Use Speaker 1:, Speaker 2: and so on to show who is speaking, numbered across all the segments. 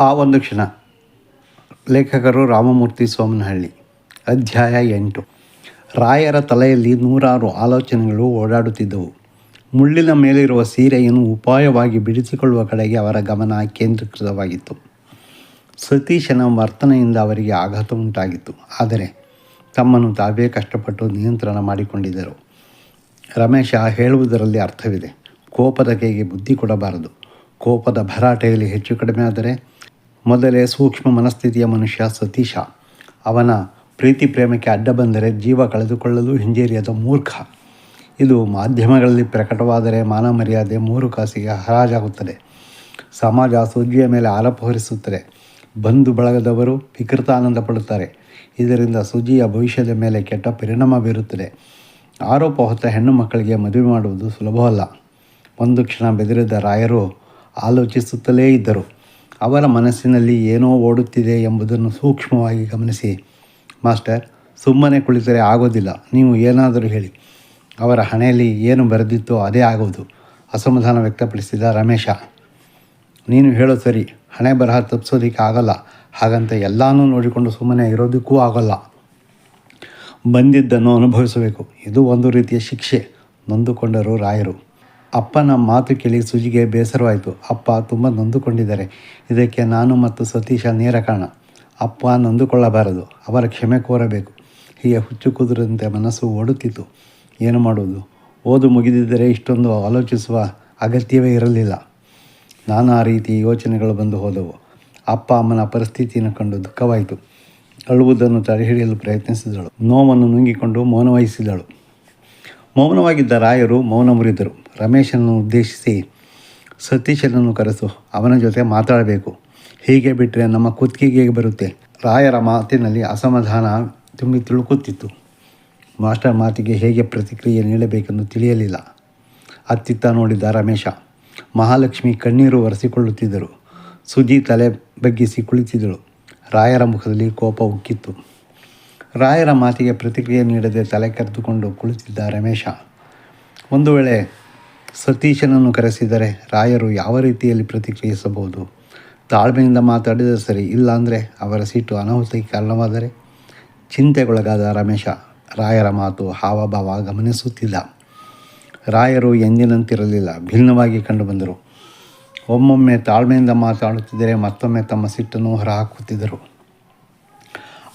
Speaker 1: ಆ ಒಂದು ಕ್ಷಣ ಲೇಖಕರು ರಾಮಮೂರ್ತಿ ಸೋಮನಹಳ್ಳಿ, ಅಧ್ಯಾಯ ಎಂಟು. ರಾಯರ ತಲೆಯಲ್ಲಿ ನೂರಾರು ಆಲೋಚನೆಗಳು ಓಡಾಡುತ್ತಿದ್ದವು. ಮುಳ್ಳಿನ ಮೇಲಿರುವ ಸೀರೆಯನ್ನು ಉಪಾಯವಾಗಿ ಬಿಡಿಸಿಕೊಳ್ಳುವ ಕಡೆಗೆ ಅವರ ಗಮನ ಕೇಂದ್ರೀಕೃತವಾಗಿತ್ತು. ಸತೀಶನ ವರ್ತನೆಯಿಂದ ಅವರಿಗೆ ಆಘಾತ ಉಂಟಾಗಿತ್ತು. ಆದರೆ ತಮ್ಮನ್ನು ತಾವೇ ಕಷ್ಟಪಟ್ಟು ನಿಯಂತ್ರಣ ಮಾಡಿಕೊಂಡಿದ್ದರು. ರಮೇಶ ಹೇಳುವುದರಲ್ಲಿ ಅರ್ಥವಿದೆ. ಕೋಪದ ಕೈಗೆ ಬುದ್ಧಿ ಕೊಡಬಾರದು. ಕೋಪದ ಭರಾಟೆಯಲ್ಲಿ ಹೆಚ್ಚು ಕಡಿಮೆ ಆದರೆ ಮೊದಲೇ ಸೂಕ್ಷ್ಮ ಮನಸ್ಥಿತಿಯ ಮನುಷ್ಯ ಸತೀಶ. ಅವನ ಪ್ರೀತಿ ಪ್ರೇಮಕ್ಕೆ ಅಡ್ಡ ಬಂದರೆ ಜೀವ ಕಳೆದುಕೊಳ್ಳಲು ಹಿಂಜರಿಯದ ಮೂರ್ಖ. ಇದು ಮಾಧ್ಯಮಗಳಲ್ಲಿ ಪ್ರಕಟವಾದರೆ ಮಾನ ಮರ್ಯಾದೆ ಮೂರು ಕಾಸಿಗೆ ಹರಾಜಾಗುತ್ತದೆ. ಸಮಾಜ ಸುದ್ದಿಯ ಮೇಲೆ ಆರೋಪ ಹೊರಿಸುತ್ತದೆ. ಬಂಧು ಬಳಗದವರು ವಿಕೃತ ಆನಂದ ಪಡುತ್ತಾರೆ. ಇದರಿಂದ ಸುಜಿಯ ಭವಿಷ್ಯದ ಮೇಲೆ ಕೆಟ್ಟ ಪರಿಣಾಮ ಬೀರುತ್ತದೆ. ಆರೋಪ ಹೊತ್ತ ಹೆಣ್ಣು ಮಕ್ಕಳಿಗೆ ಮದುವೆ ಮಾಡುವುದು ಸುಲಭವಲ್ಲ. ಒಂದು ಕ್ಷಣ ಬೆದರಿದ ರಾಯರು ಆಲೋಚಿಸುತ್ತಲೇ ಇದ್ದರು. ಅವರ ಮನಸ್ಸಿನಲ್ಲಿ ಏನೋ ಓಡುತ್ತಿದೆ ಎಂಬುದನ್ನು ಸೂಕ್ಷ್ಮವಾಗಿ ಗಮನಿಸಿ. ಮಾಸ್ಟರ್, ಸುಮ್ಮನೆ ಕುಳಿತರೆ ಆಗೋದಿಲ್ಲ. ನೀವು ಏನಾದರೂ ಹೇಳಿ. ಅವರ ಹಣೆಯಲ್ಲಿ ಏನು ಬರೆದಿತ್ತೋ ಅದೇ ಆಗುವುದು ಅಸಮಾಧಾನ ವ್ಯಕ್ತಪಡಿಸಿದ ರಮೇಶ. ನೀನು ಹೇಳೋ ಸರಿ. ಹಣೆ ಬರಹ ತಪ್ಪಿಸೋದಕ್ಕೆ ಆಗಲ್ಲ. ಹಾಗಂತ ಎಲ್ಲನೂ ನೋಡಿಕೊಂಡು ಸುಮ್ಮನೆ ಇರೋದಕ್ಕೂ ಆಗಲ್ಲ. ಬಂದಿದ್ದನ್ನು ಅನುಭವಿಸಬೇಕು. ಇದು ಒಂದು ರೀತಿಯ ಶಿಕ್ಷೆ. ನೊಂದುಕೊಂಡರು ರಾಯರು. ಅಪ್ಪನ ಮಾತು ಕೇಳಿ ಸುಜಿಗೆ ಬೇಸರವಾಯಿತು. ಅಪ್ಪ ತುಂಬ ನೊಂದುಕೊಂಡಿದ್ದಾರೆ. ಇದಕ್ಕೆ ನಾನು ಮತ್ತು ಸತೀಶ ನೇರ ಕಾರಣ. ಅಪ್ಪ ನೊಂದುಕೊಳ್ಳಬಾರದು. ಅವರ ಕ್ಷಮೆ ಕೋರಬೇಕು. ಹೀಗೆ ಹುಚ್ಚು ಕುದುರಂತೆ ಮನಸ್ಸು ಓಡುತ್ತಿತ್ತು. ಏನು ಮಾಡುವುದು? ಓದು ಮುಗಿದಿದ್ದರೆ ಇಷ್ಟೊಂದು ಆಲೋಚಿಸುವ ಅಗತ್ಯವೇ ಇರಲಿಲ್ಲ. ನಾನಾ ರೀತಿ ಯೋಚನೆಗಳು ಬಂದು ಹೋದವು. ಅಪ್ಪ ಅಮ್ಮನ ಪರಿಸ್ಥಿತಿಯನ್ನು ಕಂಡು ದುಃಖವಾಯಿತು. ಅಳುವುದನ್ನು ತಡೆಹಿಡಿಯಲು ಪ್ರಯತ್ನಿಸಿದಳು. ನೋವನ್ನು ನುಂಗಿಕೊಂಡು ಮೌನ ವಹಿಸಿದಳು ಮೌನವಾಗಿದ್ದ ರಾಯರು ಮೌನ ಮುರಿದರು. ರಮೇಶನನ್ನು ಉದ್ದೇಶಿಸಿ ಸತೀಶನನ್ನು ಕರೆಸು, ಅವನ ಜೊತೆ ಮಾತಾಡಬೇಕು. ಹೀಗೆ ಬಿಟ್ಟರೆ ನಮ್ಮ ಕುತ್ತಿಗೆಗೆ ಬರುತ್ತೆ? ರಾಯರ ಮಾತಿನಲ್ಲಿ ಅಸಮಾಧಾನ ತುಂಬಿ ತುಳುಕುತ್ತಿತ್ತು. ಮಾಸ್ಟರ್ ಮಾತಿಗೆ ಹೇಗೆ ಪ್ರತಿಕ್ರಿಯೆ ನೀಡಬೇಕೆಂದು ತಿಳಿಯಲಿಲ್ಲ. ಅತ್ತಿತ್ತ ನೋಡಿದ್ದ ರಮೇಶ, ಮಹಾಲಕ್ಷ್ಮಿ ಕಣ್ಣೀರು ಒರೆಸಿಕೊಳ್ಳುತ್ತಿದ್ದರು. ಸುಜಿ ತಲೆ ಬಗ್ಗಿಸಿ ಕುಳಿತಿದ್ದಳು. ರಾಯರ ಮುಖದಲ್ಲಿ ಕೋಪ ಉಕ್ಕಿತ್ತು. ರಾಯರ ಮಾತಿಗೆ ಪ್ರತಿಕ್ರಿಯೆ ನೀಡದೆ ತಲೆ ಕರೆದುಕೊಂಡು ಕುಳಿತಿದ್ದ ರಮೇಶ, ಒಂದು ವೇಳೆ ಸತೀಶನನ್ನು ಕರೆಸಿದರೆ ರಾಯರು ಯಾವ ರೀತಿಯಲ್ಲಿ ಪ್ರತಿಕ್ರಿಯಿಸಬಹುದು? ತಾಳ್ಮೆಯಿಂದ ಮಾತಾಡಿದರೆ ಸರಿ, ಇಲ್ಲಾಂದರೆ ಅವರ ಸೀಟು ಅನಾಹುತಕ್ಕೆ ಕಾರಣವಾದರೆ? ಚಿಂತೆಗೊಳಗಾದ ರಮೇಶ, ರಾಯರ ಮಾತು ಹಾವಭಾವ ಗಮನಿಸುತ್ತಿಲ್ಲ. ರಾಯರು ಎಂದಿನಂತಿರಲಿಲ್ಲ, ಭಿನ್ನವಾಗಿ ಕಂಡುಬಂದರು. ಒಮ್ಮೊಮ್ಮೆ ತಾಳ್ಮೆಯಿಂದ ಮಾತಾಡುತ್ತಿದ್ದರೆ ಮತ್ತೊಮ್ಮೆ ತಮ್ಮ ಸಿಟ್ಟನ್ನು ಹೊರಹಾಕುತ್ತಿದ್ದರು.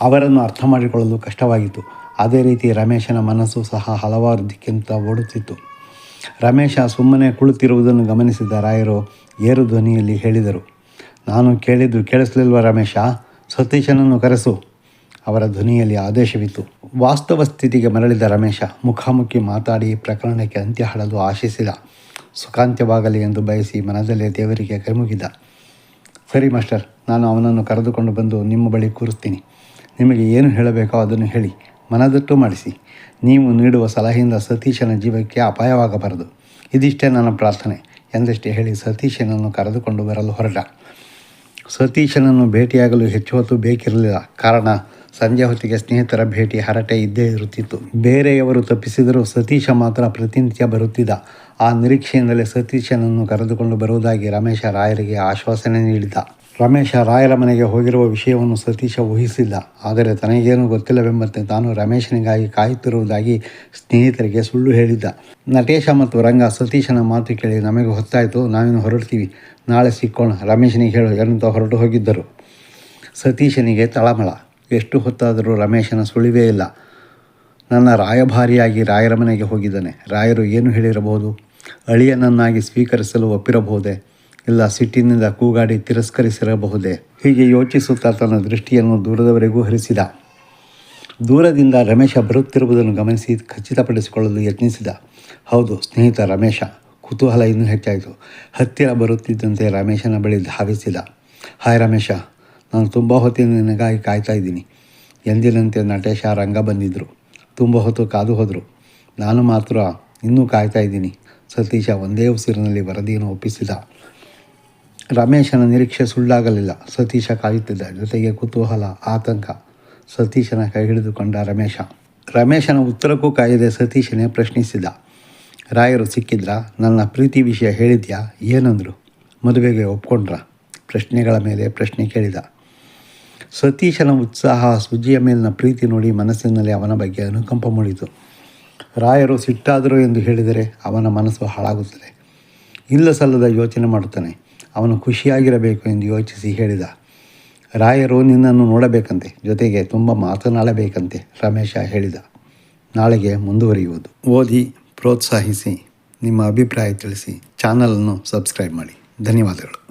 Speaker 1: ಅವರನ್ನು ಅರ್ಥ ಮಾಡಿಕೊಳ್ಳಲು ಕಷ್ಟವಾಗಿತ್ತು. ಅದೇ ರೀತಿ ರಮೇಶನ ಮನಸ್ಸು ಸಹ ಹಲವಾರು ದಿಕ್ಕಿಂತ ಓಡುತ್ತಿತ್ತು. ರಮೇಶ ಸುಮ್ಮನೆ ಕುಳಿತಿರುವುದನ್ನು ಗಮನಿಸಿದ ರಾಯರು ಏರು ಧ್ವನಿಯಲ್ಲಿ ಹೇಳಿದರು. ನಾನು ಕೇಳಿದ್ದು ಕೇಳಿಸಲಿಲ್ವ ರಮೇಶ? ಸತೀಶನನ್ನು ಕರೆಸು. ಅವರ ಧ್ವನಿಯಲ್ಲಿ ಆದೇಶವಿತ್ತು. ವಾಸ್ತವ ಸ್ಥಿತಿಗೆ ಮರಳಿದ ರಮೇಶ ಮುಖಾಮುಖಿ ಮಾತಾಡಿ ಪ್ರಕರಣಕ್ಕೆ ಅಂತ್ಯ ಹಾಡಲು ಆಶಿಸಿದ. ಸುಖಾಂತ್ಯವಾಗಲಿ ಎಂದು ಬಯಸಿ ಮನದಲ್ಲೇ ದೇವರಿಗೆ ಕೈಮುಗಿದ. ಸರಿ ಮಾಸ್ಟರ್, ನಾನು ಅವನನ್ನು ಕರೆದುಕೊಂಡು ಬಂದು ನಿಮ್ಮ ಬಳಿ ಕೂರಿಸ್ತೀನಿ. ನಿಮಗೆ ಏನು ಹೇಳಬೇಕೋ ಅದನ್ನು ಹೇಳಿ, ಮನದಟ್ಟು ಮಾಡಿಸಿ. ನೀವು ನೀಡುವ ಸಲಹೆಯಿಂದ ಸತೀಶನ ಜೀವಕ್ಕೆ ಅಪಾಯವಾಗಬಾರದು. ಇದಿಷ್ಟೇ ನನ್ನ ಪ್ರಾರ್ಥನೆ, ಎಂದಷ್ಟೇ ಹೇಳಿ ಸತೀಶನನ್ನು ಕರೆದುಕೊಂಡು ಬರಲು ಹೊರಟ. ಸತೀಶನನ್ನು ಭೇಟಿಯಾಗಲು ಹೆಚ್ಚು ಹೊತ್ತು ಬೇಕಿರಲಿಲ್ಲ. ಕಾರಣ ಸಂಜೆ ಹೊತ್ತಿಗೆ ಸ್ನೇಹಿತರ ಭೇಟಿ ಹರಟೆ ಇದ್ದೇ ಇರುತ್ತಿತ್ತು. ಬೇರೆಯವರು ತಪ್ಪಿಸಿದರೂ ಸತೀಶ ಮಾತ್ರ ಪ್ರತಿನಿತ್ಯ ಬರುತ್ತಿದ್ದ. ಆ ನಿರೀಕ್ಷೆಯಿಂದಲೇ ಸತೀಶನನ್ನು ಕರೆದುಕೊಂಡು ಬರುವುದಾಗಿ ರಮೇಶ ರಾಯರಿಗೆ ಆಶ್ವಾಸನೆ ನೀಡಿದ ರಮೇಶ ರಾಯರ ಮನೆಗೆ ಹೋಗಿರುವ ವಿಷಯವನ್ನು ಸತೀಶ ಊಹಿಸಿಲ್ಲ. ಆದರೆ ತನಗೇನೂ ಗೊತ್ತಿಲ್ಲವೆಂಬಂತೆ ತಾನು ರಮೇಶನಿಗಾಗಿ ಕಾಯುತ್ತಿರುವುದಾಗಿ ಸ್ನೇಹಿತರಿಗೆ ಸುಳ್ಳು ಹೇಳಿದ್ದ. ನಟೇಶ ಮತ್ತು ರಂಗ ಸತೀಶನ ಮಾತು ಕೇಳಿ ನಮಗೆ ಹೊತ್ತಾಯಿತು ನಾವೇನು ಹೊರಡ್ತೀವಿ. ನಾಳೆ ಸಿಕ್ಕೋಣ, ರಮೇಶನಿಗೆ ಹೇಳು ಎನ್ನುತ್ತಾ ಹೊರಟು ಹೋಗಿದ್ದರು. ಸತೀಶನಿಗೆ ತಳಮಳ. ಎಷ್ಟು ಹೊತ್ತಾದರೂ ರಮೇಶನ ಸುಳಿವೇ ಇಲ್ಲ. ನನ್ನ ರಾಯಭಾರಿಯಾಗಿ ರಾಯರ ಮನೆಗೆ ಹೋಗಿದ್ದಾನೆ. ರಾಯರು ಏನು ಹೇಳಿರಬಹುದು? ಅಳಿಯನನ್ನಾಗಿ ಸ್ವೀಕರಿಸಲು ಒಪ್ಪಿರಬಹುದೇ? ಇಲ್ಲ ಸಿಟ್ಟಿನಿಂದ ಕೂಗಾಡಿ ತಿರಸ್ಕರಿಸಿರಬಹುದೇ? ಹೀಗೆ ಯೋಚಿಸುತ್ತಾ ತನ್ನ ದೃಷ್ಟಿಯನ್ನು ದೂರದವರೆಗೂ ಹರಿಸಿದ. ದೂರದಿಂದ ರಮೇಶ ಬರುತ್ತಿರುವುದನ್ನು ಗಮನಿಸಿ ಖಚಿತಪಡಿಸಿಕೊಳ್ಳಲು ಯತ್ನಿಸಿದ. ಹೌದು, ಸ್ನೇಹಿತ ರಮೇಶ, ಕುತೂಹಲ ಇನ್ನೂ ಹೆಚ್ಚಾಯಿತು. ಹತ್ತಿರ ಬರುತ್ತಿದ್ದಂತೆ ರಮೇಶನ ಬಳಿ ಧಾವಿಸಿದ. ಹಾಯ್ ರಮೇಶ, ನಾನು ತುಂಬ ಹೊತ್ತಿನ ನಿನಗಾಗಿ ಕಾಯ್ತಾ ಇದ್ದೀನಿ. ಎಂದಿನಂತೆ ನಟೇಶ ರಂಗ ಬಂದಿದ್ದರು ತುಂಬ ಹೊತ್ತು ಕಾದು ಹೋದರು. ನಾನು ಮಾತ್ರ ಇನ್ನೂ ಕಾಯ್ತಾ ಇದ್ದೀನಿ. ಸತೀಶ ಒಂದೇ ಉಸಿರಿನಲ್ಲಿ ವರದಿಯನ್ನು ಒಪ್ಪಿಸಿದ. ರಮೇಶನ ನಿರೀಕ್ಷೆ ಸುಳ್ಳಾಗಲಿಲ್ಲ. ಸತೀಶ ಕಾಯುತ್ತಿದ್ದ ಜೊತೆಗೆ ಕುತೂಹಲ, ಆತಂಕ. ಸತೀಶನ ಕೈ ಹಿಡಿದುಕೊಂಡ ರಮೇಶ. ರಮೇಶನ ಉತ್ತರಕ್ಕೂ ಕಾಯದೆ ಸತೀಶನೇ ಪ್ರಶ್ನಿಸಿದ. ರಾಯರು ಸಿಕ್ಕಿದ್ರ, ನನ್ನ ಪ್ರೀತಿ ವಿಷಯ ಹೇಳಿದ್ಯಾ? ಏನಂದರು? ಮದುವೆಗೆ ಒಪ್ಕೊಂಡ್ರ. ಪ್ರಶ್ನೆಗಳ ಮೇಲೆ ಪ್ರಶ್ನೆ ಕೇಳಿದ. ಸತೀಶನ ಉತ್ಸಾಹ ಸುಜಿಯ ಮೇಲಿನ ಪ್ರೀತಿ ನೋಡಿ ಮನಸ್ಸಿನಲ್ಲಿ ಅವನ ಬಗ್ಗೆ ಅನುಕಂಪ ಮೂಡಿತು. ರಾಯರು ಸಿಟ್ಟಾದರು ಎಂದು ಹೇಳಿದರೆ ಅವನ ಮನಸ್ಸು ಹಾಳಾಗುತ್ತದೆ. ಇಲ್ಲ ಸಲ್ಲದ ಯೋಚನೆ ಮಾಡುತ್ತಾನೆ. ಅವನು ಖುಷಿಯಾಗಿರಬೇಕು ಎಂದು ಯೋಚಿಸಿ ಹೇಳಿದ. ರಾಯರು ನಿನ್ನನ್ನು ನೋಡಬೇಕಂತೆ, ಜೊತೆಗೆ ತುಂಬ ಮಾತನಾಡಬೇಕಂತೆ, ರಮೇಶ ಹೇಳಿದ. ನಾಳೆಗೆ ಮುಂದುವರಿಯುವುದು. ಓದಿ, ಪ್ರೋತ್ಸಾಹಿಸಿ, ನಿಮ್ಮ ಅಭಿಪ್ರಾಯ ತಿಳಿಸಿ, ಚಾನಲನ್ನು ಸಬ್ಸ್ಕ್ರೈಬ್ ಮಾಡಿ. ಧನ್ಯವಾದಗಳು.